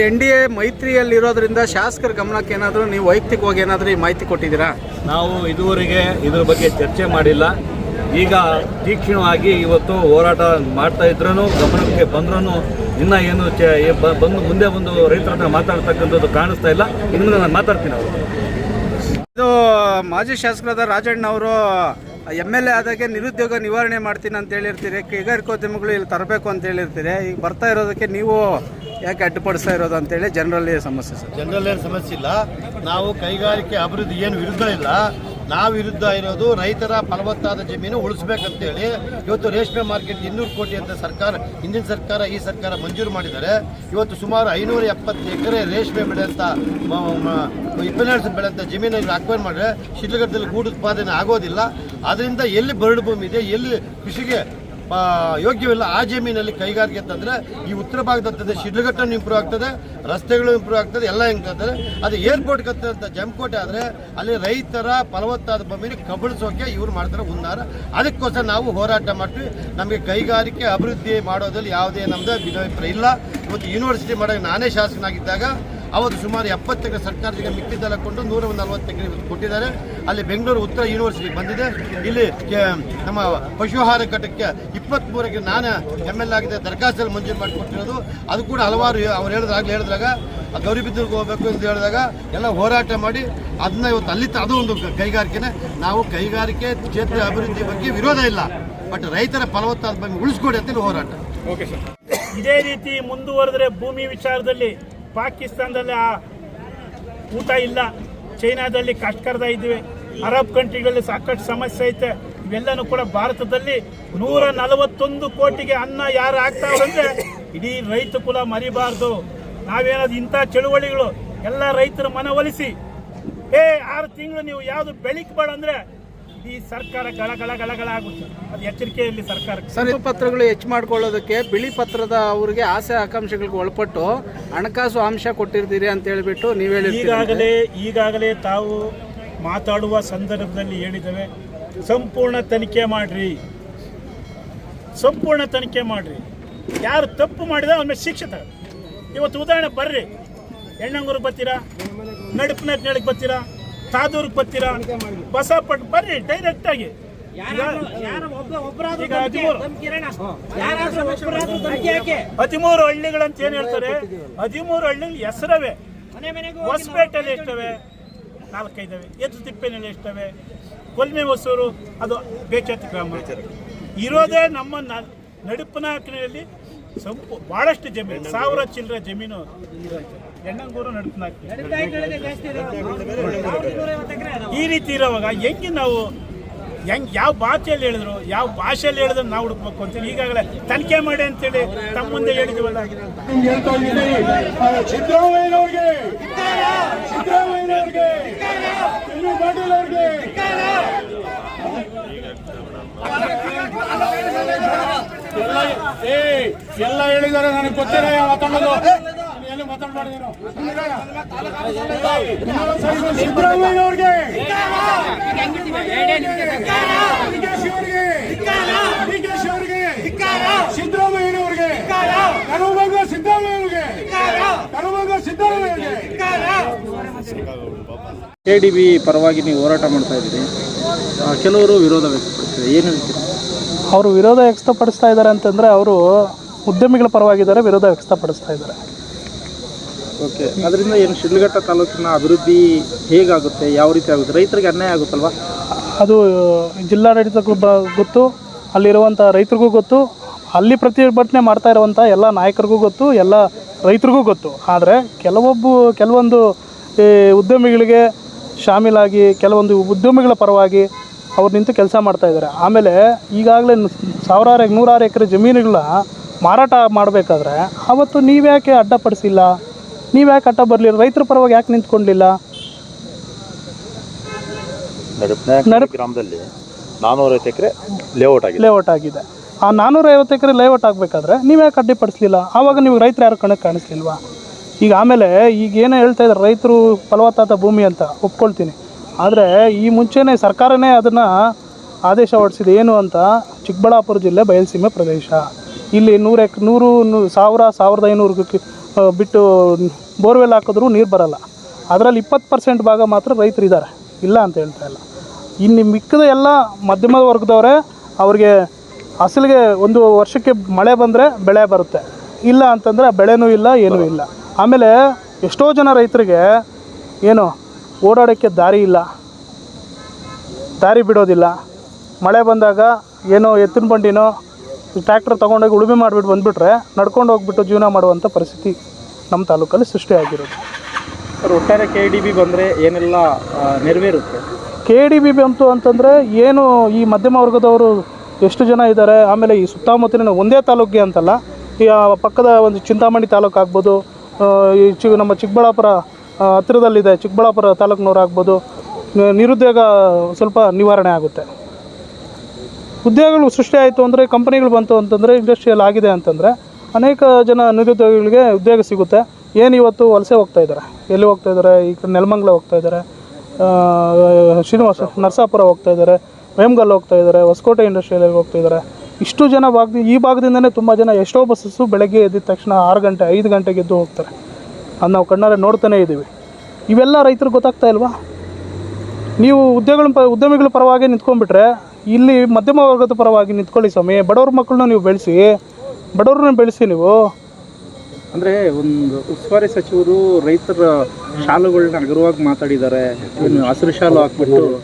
N D A ಮೈತ್ರಿಯಲ್ಲಿ ಇರೋದ್ರಿಂದ ಶಾಸಕರ ಗಮನಕ್ಕೆ ಏನಾದರೂ ನೀವು ವೈಯಕ್ತಿಕವಾಗಿ ಏನಾದರೂ ಈ ಮಾಹಿತಿ ಕೊಟ್ಟಿದ್ದೀರಾ? ನಾವು ಇದುವರೆಗೆ ಇದ್ರ ಬಗ್ಗೆ ಚರ್ಚೆ ಮಾಡಿಲ್ಲ. ಈಗ ತೀಕ್ಷ್ಣವಾಗಿ ಇವತ್ತು ಹೋರಾಟ ಮಾಡ್ತಾ ಇದ್ರೂ ಗಮನಕ್ಕೆ ಬಂದ್ರೂ ಇನ್ನ ಏನು ಚ- ಬಂದು ಮುಂದೆ ಬಂದು ರೈತರ ಹತ್ರ ಮಾತಾಡ್ತಕ್ಕಂಥದ್ದು ಕಾಣಿಸ್ತಾ ಇಲ್ಲ. ಇನ್ನು ನಾನು ಮಾತಾಡ್ತೀನಿ ಅವರು. ಇದು ಮಾಜಿ ಶಾಸಕರಾದ ರಾಜಣ್ಣ ಅವರು ಎಂ ಎಲ್ ಎ ಆದಾಗೆ ನಿರುದ್ಯೋಗ ನಿವಾರಣೆ ಮಾಡ್ತೀನಿ ಅಂತ ಹೇಳಿರ್ತೀರಿ. ಕೈಗಾರಿಕೋದ್ಯಮಗಳು ಇಲ್ಲಿ ತರಬೇಕು ಅಂತ ಹೇಳಿರ್ತೀರಿ. ಈಗ ಬರ್ತಾ ಇರೋದಕ್ಕೆ ನೀವು ಯಾಕೆ ಅಡ್ಡಿಪಡಿಸ್ತಾ ಇರೋದು ಅಂತೇಳಿ ಜನರಲ್ಲಿ ಸಮಸ್ಯೆ ಸರ್. ಜನರಲ್ ಏನು ಸಮಸ್ಯೆ ಇಲ್ಲ. ನಾವು ಕೈಗಾರಿಕೆ ಅಭಿವೃದ್ಧಿ ಏನು ವಿರುದ್ಧ ಇಲ್ಲ ನಾವು ವಿರುದ್ಧ ಇರೋದು ರೈತರ ಫಲವತ್ತಾದ ಜಮೀನು ಉಳಿಸ್ಬೇಕಂತೇಳಿ ಇವತ್ತು ರೇಷ್ಮೆ ಮಾರ್ಕೆಟ್ ಇನ್ನೂರು ಕೋಟಿ ಅಂತ ಸರ್ಕಾರ, ಹಿಂದಿನ ಸರ್ಕಾರ, ಈ ಸರ್ಕಾರ ಮಂಜೂರು ಮಾಡಿದ್ದಾರೆ. ಇವತ್ತು ಸುಮಾರು ಐನೂರ ಎಪ್ಪತ್ತು ಎಕರೆ ರೇಷ್ಮೆ ಬೆಳೆಯಂತ ಇಪ್ಪನ್ನೆರಡು ಬೆಳೆಯಂತ ಜಮೀನಲ್ಲಿ ಅಕ್ವೈರ್ ಮಾಡಿದ್ರೆ ಶಿಡ್ಲಘಟ್ಟದಲ್ಲಿ ಗೂಡು ಉತ್ಪಾದನೆ ಆಗೋದಿಲ್ಲ. ಅದರಿಂದ ಎಲ್ಲಿ ಬರಡು ಭೂಮಿ ಇದೆ, ಎಲ್ಲಿ ಕೃಷಿಗೆ ಯೋಗ್ಯವಿಲ್ಲ ಆ ಜಮೀನಲ್ಲಿ ಕೈಗಾರಿಕೆ ತಂದರೆ ಈ ಉತ್ತರ ಭಾಗದ ಶಿಡ್ಲಘಟ್ಟನು ಇಂಪ್ರೂವ್ ಆಗ್ತದೆ, ರಸ್ತೆಗಳು ಇಂಪ್ರೂವ್ ಆಗ್ತದೆ, ಎಲ್ಲ ಆಗ್ತದೆ. ಅದು ಏರ್ಪೋರ್ಟ್ ಕತ್ತಂತ ಜಮಕೋಟೆ ಆದರೆ ಅಲ್ಲಿ ರೈತರ ಫಲವತ್ತಾದ ಭೂಮಿನ ಕಬಳಿಸೋಕೆ ಇವ್ರು ಮಾಡ್ತಾರೆ ಉನ್ನಾರ ಅದಕ್ಕೋಸ್ಕರ ನಾವು ಹೋರಾಟ ಮಾಡ್ತೀವಿ. ನಮಗೆ ಕೈಗಾರಿಕೆ ಅಭಿವೃದ್ಧಿ ಮಾಡೋದ್ರಲ್ಲಿ ಯಾವುದೇ ನಮ್ಮದು ಭಿನ್ನಾಭಿಪ್ರಾಯ ಇಲ್ಲ. ಇವತ್ತು ಯೂನಿವರ್ಸಿಟಿ ಮಾಡೋಕ್ಕೆ ನಾನೇ ಶಾಸಕನಾಗಿದ್ದಾಗ ಅವತ್ತು ಸುಮಾರು ಎಪ್ಪತ್ತು ಎಕರೆ ಸರ್ಕಾರದಿಂದ ಮಿಕ್ಕಿದ್ದೆಲ್ಲ ಕೊಂಡು ನೂರ ನಲವತ್ತು ಎಕರೆ ಕೊಟ್ಟಿದ್ದಾರೆ. ಅಲ್ಲಿ ಬೆಂಗಳೂರು ಉತ್ತರ ಯೂನಿವರ್ಸಿಟಿ ಬಂದಿದೆ. ಇಲ್ಲಿ ನಮ್ಮ ಪಶುಹಾರ ಘಟಕಕ್ಕೆ ಇಪ್ಪತ್ತ್ಮೂರಕ್ಕೆ ನಾನು ಎಂ ಎಲ್ ಆಗಿದೆ, ದರಖಾಸ್ತಲ್ಲಿ ಮಂಜೂರು ಮಾಡಿಕೊಟ್ಟಿರೋದು. ಅದು ಕೂಡ ಹಲವಾರು ಅವ್ರು ಹೇಳಿದ್ರಾಗಲೇ ಹೇಳಿದಾಗ ಗೌರಿಬಿದ್ದೂರಿಗೆ ಹೋಗಬೇಕು ಅಂತ ಹೇಳಿದಾಗ ಎಲ್ಲ ಹೋರಾಟ ಮಾಡಿ ಅದನ್ನ ಇವತ್ತು ಅಲ್ಲಿ ಅದು ಒಂದು ಕೈಗಾರಿಕೆನೇ. ನಾವು ಕೈಗಾರಿಕೆ ಕ್ಷೇತ್ರ ಅಭಿವೃದ್ಧಿ ಬಗ್ಗೆ ವಿರೋಧ ಇಲ್ಲ. ಬಟ್ ರೈತರ ಫಲವತ್ತಾದ ಬಗ್ಗೆ ಉಳಿಸ್ಕೊಡಿ ಅಂತ ಹೋರಾಟ. ಇದೇ ರೀತಿ ಮುಂದುವರೆದ್ರೆ ಭೂಮಿ ವಿಚಾರದಲ್ಲಿ ಪಾಕಿಸ್ತಾನದಲ್ಲಿ ಆ ಊಟ ಇಲ್ಲ. ಚೈನಾದಲ್ಲಿ ಕಷ್ಟಕರ್ದ ಇದ್ದೀವಿ ಅರಬ್ ಕಂಟ್ರಿಗಳಲ್ಲಿ ಸಾಕಷ್ಟು ಸಮಸ್ಯೆ ಐತೆ. ಇವೆಲ್ಲನೂ ಕೂಡ ಭಾರತದಲ್ಲಿ ನೂರ ನಲವತ್ತೊಂದು ಕೋಟಿಗೆ ಅನ್ನ ಯಾರು ಆಗ್ತಾವಂದ್ರೆ ಇಡೀ ರೈತ ಕುಲ ಮರಿಬಾರ್ದು. ನಾವೇನಾದ್ರು ಇಂಥ ಚಳುವಳಿಗಳು ಎಲ್ಲ ರೈತರ ಮನವೊಲಿಸಿ, ಏ, ಆರು ತಿಂಗಳು ನೀವು ಯಾವುದು ಬೆಳಿಕಬೇಡ ಅಂದ್ರೆ ಈ ಸರ್ಕಾರ ಗಳ ಗಳ ಅದು ಎಚ್ಚರಿಕೆಯಲ್ಲಿ ಸರ್ಕಾರಕ್ಕೆ. ಸರ್ ಪತ್ರಗಳು ಹೆಚ್ಚು ಮಾಡ್ಕೊಳ್ಳೋದಕ್ಕೆ ಬಿಳಿ ಪತ್ರದ ಅವರಿಗೆ ಆಸೆ ಆಕಾಂಕ್ಷೆಗಳಿಗೆ ಒಳಪಟ್ಟು ಹಣಕಾಸು ಅಂಶ ಕೊಟ್ಟಿರ್ತೀರಿ ಅಂತ ಹೇಳಿಬಿಟ್ಟು ನೀವು ಹೇಳಿ ಈಗಾಗಲೇ ಈಗಾಗಲೇ ತಾವು ಮಾತಾಡುವ ಸಂದರ್ಭದಲ್ಲಿ ಹೇಳಿದ್ದೇವೆ ಸಂಪೂರ್ಣ ತನಿಖೆ ಮಾಡ್ರಿ. ಸಂಪೂರ್ಣ ತನಿಖೆ ಮಾಡ್ರಿ. ಯಾರು ತಪ್ಪು ಮಾಡಿದ ಅವನ ಶಿಕ್ಷೆ ಇವತ್ತು ಉದಾಹರಣೆ ಬರ್ರಿ. ಎಣ್ಣಂಗೂರಿಗೆ ಬರ್ತೀರಾ? ನಡುಪನಹಳ್ಳಿಗೆ ಬರ್ತೀರಾ? ತಾದೂರಿಗೆ ಬರ್ತೀರಾ ಬಸಪಟ್ಟು ಬರ್ರಿ ಡೈರೆಕ್ಟ್ ಆಗಿ. ಹದಿಮೂರು. ಹಳ್ಳಿಗಳು ಅಂತ ಏನ್ ಹೇಳ್ತಾರೆ? ಹದಿಮೂರು ಹಳ್ಳಿ ಹೆಸರವೆ. ಹೊಸಪೇಟೆಯಲ್ಲಿ ಎಷ್ಟವೆ? ನಾಲ್ಕೈದವೆ. ಎದ್ದು ತಿಪ್ಪೆನಲ್ಲಿ ಎಷ್ಟವೆ? ಕೊಲ್ಮೆ ಹೊಸೂರು ಅದು ಬೇಚತ್ ಗ್ರಾಮ. ಇರೋದೇ ನಮ್ಮ ನ- ನಡುಪನಾಕಿನಲ್ಲಿ ಸಂಪು ಬಹಳಷ್ಟು ಜಮೀನು ಸಾವಿರ ಚಿಲ್ಲರೆ ಜಮೀನು. ಎಣ್ಣಂಗೂರು ಈ ರೀತಿ ಇರೋವಾಗ ಹೆಂಗೆ ನಾವು ಹೆಂಗ್ ಯಾವ ಭಾಷೆಯಲ್ಲಿ ಹೇಳಿದ್ರು ಯಾವ ಭಾಷೆಯಲ್ಲಿ ಹೇಳಿದ್ರು ನಾವು ಹುಡುಕ್ಬೇಕು ಅಂತೇಳಿ ಈಗಾಗಲೇ ತನಿಖೆ ಮಾಡಿ ಅಂತೇಳಿ ತಮ್ಮ ಮುಂದೆ ಹೇಳಿದ್ವಲ್ಲ. ಹೇಳ್ತಾ ಇದ್ದೀನಿ ಸಿದ್ದರಾಮಯ್ಯನವ್ರಿಗೆ! ಸಿದ್ದರಾಮಯ್ಯನವ್ರಿಗೆ! ಇನ್ನು ಪಾಟೀಲ್ ಅವ್ರಿಗೆ ಎಲ್ಲ ಹೇಳಿದ್ದಾರೆ ನನಗೆ ಗೊತ್ತಿಲ್ಲ ಯಾವ ಮಾತಾಡೋದು ಡಿಕೆಶಿ ಅವ್ರಿಗೆ ಸಿದ್ದರಾಮಯ್ಯನವ್ರಿಗೆ ಕರುಮಂಗ ಸಿದ್ದರಾಮಯ್ಯವ್ರಿಗೆ ಕರುಮಂಗ ಸಿದ್ದರಾಮಯ್ಯವ್ರಿಗೆ ಕೆ ಡಿ ಬಿ ಪರವಾಗಿ ನೀವು ಹೋರಾಟ ಮಾಡ್ತಾ ಇದ್ದೀರಿ. ಕೆಲವರು ವಿರೋಧ ವ್ಯಕ್ತಪಡಿಸ್ತಾರೆ. ಏನು ಹೇಳ್ತೀರಿ? ಅವರು ವಿರೋಧ ವ್ಯಕ್ತಪಡಿಸ್ತಾ ಇದ್ದಾರೆ ಅಂತಂದರೆ ಅವರು ಉದ್ಯಮಿಗಳ ಪರವಾಗಿದ್ದಾರೆ, ವಿರೋಧ ವ್ಯಕ್ತಪಡಿಸ್ತಾ ಇದ್ದಾರೆ. ಓಕೆ ಅದರಿಂದ ಏನು ಶಿಡ್ಲಘಟ್ಟ ತಾಲೂಕಿನ ಅಭಿವೃದ್ಧಿ ಹೇಗಾಗುತ್ತೆ? ಯಾವ ರೀತಿ ಆಗುತ್ತೆ? ರೈತರಿಗೆ ಅನ್ಯಾಯ ಆಗುತ್ತಲ್ವಾ? ಅದು ಜಿಲ್ಲಾಡಳಿತಕ್ಕೂ ಬ, ಗೊತ್ತು ಅಲ್ಲಿರುವಂಥ ರೈತರಿಗೂ ಗೊತ್ತು, ಅಲ್ಲಿ ಪ್ರತಿಭಟನೆ ಮಾಡ್ತಾ ಇರುವಂಥ ಎಲ್ಲ ನಾಯಕರಿಗೂ ಗೊತ್ತು, ಎಲ್ಲ ರೈತರಿಗೂ ಗೊತ್ತು. ಆದರೆ ಕೆಲವೊಬ್ಬ, ಕೆಲವೊಂದು, ಈ, ಉದ್ಯಮಿಗಳಿಗೆ ಶಾಮೀಲಾಗಿ, ಕೆಲವೊಂದು ಉದ್ಯಮಿಗಳ ಪರವಾಗಿ ಅವ್ರು ನಿಂತು ಕೆಲಸ ಮಾಡ್ತಾ ಇದ್ದಾರೆ. ಆಮೇಲೆ ಈಗಾಗಲೇ ಸಾವಿರಾರು, ನೂರಾರು ಎಕರೆ ಜಮೀನುಗಳನ್ನ ಮಾರಾಟ ಮಾಡಬೇಕಾದ್ರೆ ಅವತ್ತು ನೀವ್ಯಾಕೆ ಅಡ್ಡಪಡಿಸಿಲ್ಲ? ನೀವ್ಯಾಕೆ ಕಟ್ಟ ಬರಲಿಲ್ಲ? ರೈತರ ಪರವಾಗಿ ಯಾಕೆ ನಿಂತ್ಕೊಂಡಿಲ್ಲ? ಗ್ರಾಮದಲ್ಲಿ? ನಾನೂರೈವತ್ತು ಎಕರೆ ಲೇಔಟ್ ಆಗಿದೆ. ಲೇಔಟ್ ಆಗಿದೆ. ಆ ನಾನ್ನೂರೈವತ್ತು ಎಕರೆ ಲೇಔಟ್ ಆಗಬೇಕಾದ್ರೆ ನೀವು ಯಾಕೆ ಅಡ್ಡಿಪಡಿಸ್ಲಿಲ್ಲ? ಆವಾಗ ನೀವು ರೈತರು ಯಾರು ಕಣಕ್ಕೆ ಕಾಣಿಸ್ಲಿಲ್ವಾ? ಈಗ ಆಮೇಲೆ ಈಗ ಏನೋ ಹೇಳ್ತಾ ಇದ್ದಾರೆ ರೈತರು ಫಲವತ್ತಾದ ಭೂಮಿ ಅಂತ ಒಪ್ಕೊಳ್ತೀನಿ. ಆದರೆ ಈ ಮುಂಚೆನೇ ಸರ್ಕಾರನೇ ಅದನ್ನು ಆದೇಶ ಹೊರಡಿಸಿದೆ. ಏನು ಅಂತ? ಚಿಕ್ಕಬಳ್ಳಾಪುರ ಜಿಲ್ಲೆ ಬಯಲುಸೀಮೆ ಪ್ರದೇಶ. ಇಲ್ಲಿ ನೂರು ಎಕ್ ನೂರು ಸಾವಿರ ಸಾವಿರದ ಐನೂರು ಬಿಟ್ಟು ಬೋರ್ವೆಲ್ ಹಾಕಿದ್ರೂ ನೀರು ಬರಲ್ಲ. ಅದರಲ್ಲಿ ಇಪ್ಪತ್ತು ಪರ್ಸೆಂಟ್ ಭಾಗ ಮಾತ್ರ ರೈತರು ಇದ್ದಾರೆ ಇಲ್ಲ ಅಂತ ಹೇಳ್ತಾ ಇಲ್ಲ. ಇನ್ನು ಮಿಕ್ಕದ ಎಲ್ಲ ಮಧ್ಯಮ ವರ್ಗದವರೇ ಅವ್ರಿಗೆ ಅಸಲಿಗೆ ಒಂದು ವರ್ಷಕ್ಕೆ ಮಳೆ ಬಂದರೆ ಬೆಳೆ ಬರುತ್ತೆ. ಇಲ್ಲ ಅಂತಂದರೆ ಬೆಳೆನೂ ಇಲ್ಲ, ಏನೂ ಇಲ್ಲ. ಆಮೇಲೆ ಎಷ್ಟೋ ಜನ ರೈತರಿಗೆ ಏನು ಓಡಾಡೋಕ್ಕೆ ದಾರಿ ಇಲ್ಲ. ದಾರಿ ಬಿಡೋದಿಲ್ಲ. ಮಳೆ ಬಂದಾಗ ಏನೋ ಎತ್ತಿನ ಬಂಡಿನೋ ಟ್ರ್ಯಾಕ್ಟರ್ ತೊಗೊಂಡೋಗಿ ಉಳುಮೆ ಮಾಡಿಬಿಟ್ಟು ಬಂದುಬಿಟ್ರೆ ನಡ್ಕೊಂಡು ಹೋಗ್ಬಿಟ್ಟು ಜೀವನ ಮಾಡುವಂಥ ಪರಿಸ್ಥಿತಿ ನಮ್ಮ ತಾಲೂಕಲ್ಲಿ ಸೃಷ್ಟಿಯಾಗಿರೋದು. ಸರ್ ಒಟ್ಟಾರೆ ಕೆ ಡಿ ಬಿ ಬಂದರೆ ಏನೆಲ್ಲ ನೆರವೇರುತ್ತೆ? ಕೆ ಡಿ ಬಿ ಬಂತು ಅಂತಂದರೆ ಏನು ಈ ಮಧ್ಯಮ ವರ್ಗದವರು ಎಷ್ಟು ಜನ ಇದ್ದಾರೆ ಆಮೇಲೆ ಈ ಸುತ್ತಮುತ್ತಲಿನ ಒಂದೇ ತಾಲೂಕಿಗೆ ಅಂತಲ್ಲ ಈ ಪಕ್ಕದ ಒಂದು ಚಿಂತಾಮಣಿ ತಾಲೂಕು ಆಗ್ಬೋದು ಈ ಚಿ ನಮ್ಮ ಚಿಕ್ಕಬಳ್ಳಾಪುರ ಹತ್ತಿರದಲ್ಲಿದೆ ಚಿಕ್ಕಬಳ್ಳಾಪುರ ತಾಲೂಕಿನವ್ರು ಆಗ್ಬೋದು ನಿರುದ್ಯೋಗ ಸ್ವಲ್ಪ ನಿವಾರಣೆ ಆಗುತ್ತೆ. ಉದ್ಯೋಗಗಳು ಸೃಷ್ಟಿ ಆಯಿತು ಅಂದರೆ ಕಂಪನಿಗಳು ಬಂತು ಅಂತಂದರೆ ಇಂಡಸ್ಟ್ರಿಯಲ್ ಆಗಿದೆ ಅಂತಂದರೆ ಅನೇಕ ಜನ ನಿರುದ್ಯೋಗಿಗಳಿಗೆ ಉದ್ಯೋಗ ಸಿಗುತ್ತೆ. ಏನು ಇವತ್ತು ವಲಸೆ ಹೋಗ್ತಾ ಇದ್ದಾರೆ? ಎಲ್ಲಿ ಹೋಗ್ತಾ ಇದ್ದಾರೆ? ಈ ಕಡೆ ನೆಲಮಂಗಲ ಹೋಗ್ತಾ ಇದ್ದಾರೆ. ಶ್ರೀನಿವಾಸ ನರಸಾಪುರ ಹೋಗ್ತಾ ಇದ್ದಾರೆ. ವೇಮ್ಗಲ್ ಹೋಗ್ತಾ ಇದ್ದಾರೆ. ಹೊಸಕೋಟೆ ಇಂಡಸ್ಟ್ರಿಯಲ್ಲಿ ಹೋಗ್ತಾ ಇದ್ದಾರೆ. ಇಷ್ಟು ಜನ ಭಾಗ ಈ ಭಾಗದಿಂದನೇ ತುಂಬ ಜನ ಎಷ್ಟೋ ಬಸ್ಸಸ್ಸು ಬೆಳಗ್ಗೆ ಎದ್ದಿದ ತಕ್ಷಣ ಆರು ಗಂಟೆ, ಐದು ಗಂಟೆಗೆ ಎದ್ದು ಹೋಗ್ತಾರೆ. ಅದು ನಾವು ಕಣ್ಣಾರೆ ನೋಡ್ತಾನೇ ಇದ್ದೀವಿ. ಇವೆಲ್ಲ ರೈತರಿಗೆ ಗೊತ್ತಾಗ್ತಾ ಇಲ್ವಾ? ನೀವು ಉದ್ಯೋಗಗಳ ಉದ್ಯಮಿಗಳ ಪರವಾಗಿ ನಿಂತ್ಕೊಂಡ್ಬಿಟ್ರೆ ಇಲ್ಲಿ ಮಧ್ಯಮ ವರ್ಗದ ಪರವಾಗಿ ನಿಂತ್ಕೊಳ್ಳಿ ಸ್ವಾಮಿ. ಬಡವ್ರ ಮಕ್ಕಳನ್ನ ನೀವು ಬೆಳೆಸಿ. ಬಡವ್ರನ್ನ ಬೆಳೆಸಿ ನೀವು. ಅಂದರೆ ಒಂದು ಉಸ್ತುವಾರಿ ಸಚಿವರು ರೈತರ ಶಾಲುಗಳನ್ನ ಹಗುರವಾಗಿ ಮಾತಾಡಿದ್ದಾರೆ. ಹಸಿರು ಶಾಲು ಹಾಕ್ಬಿಟ್ಟು.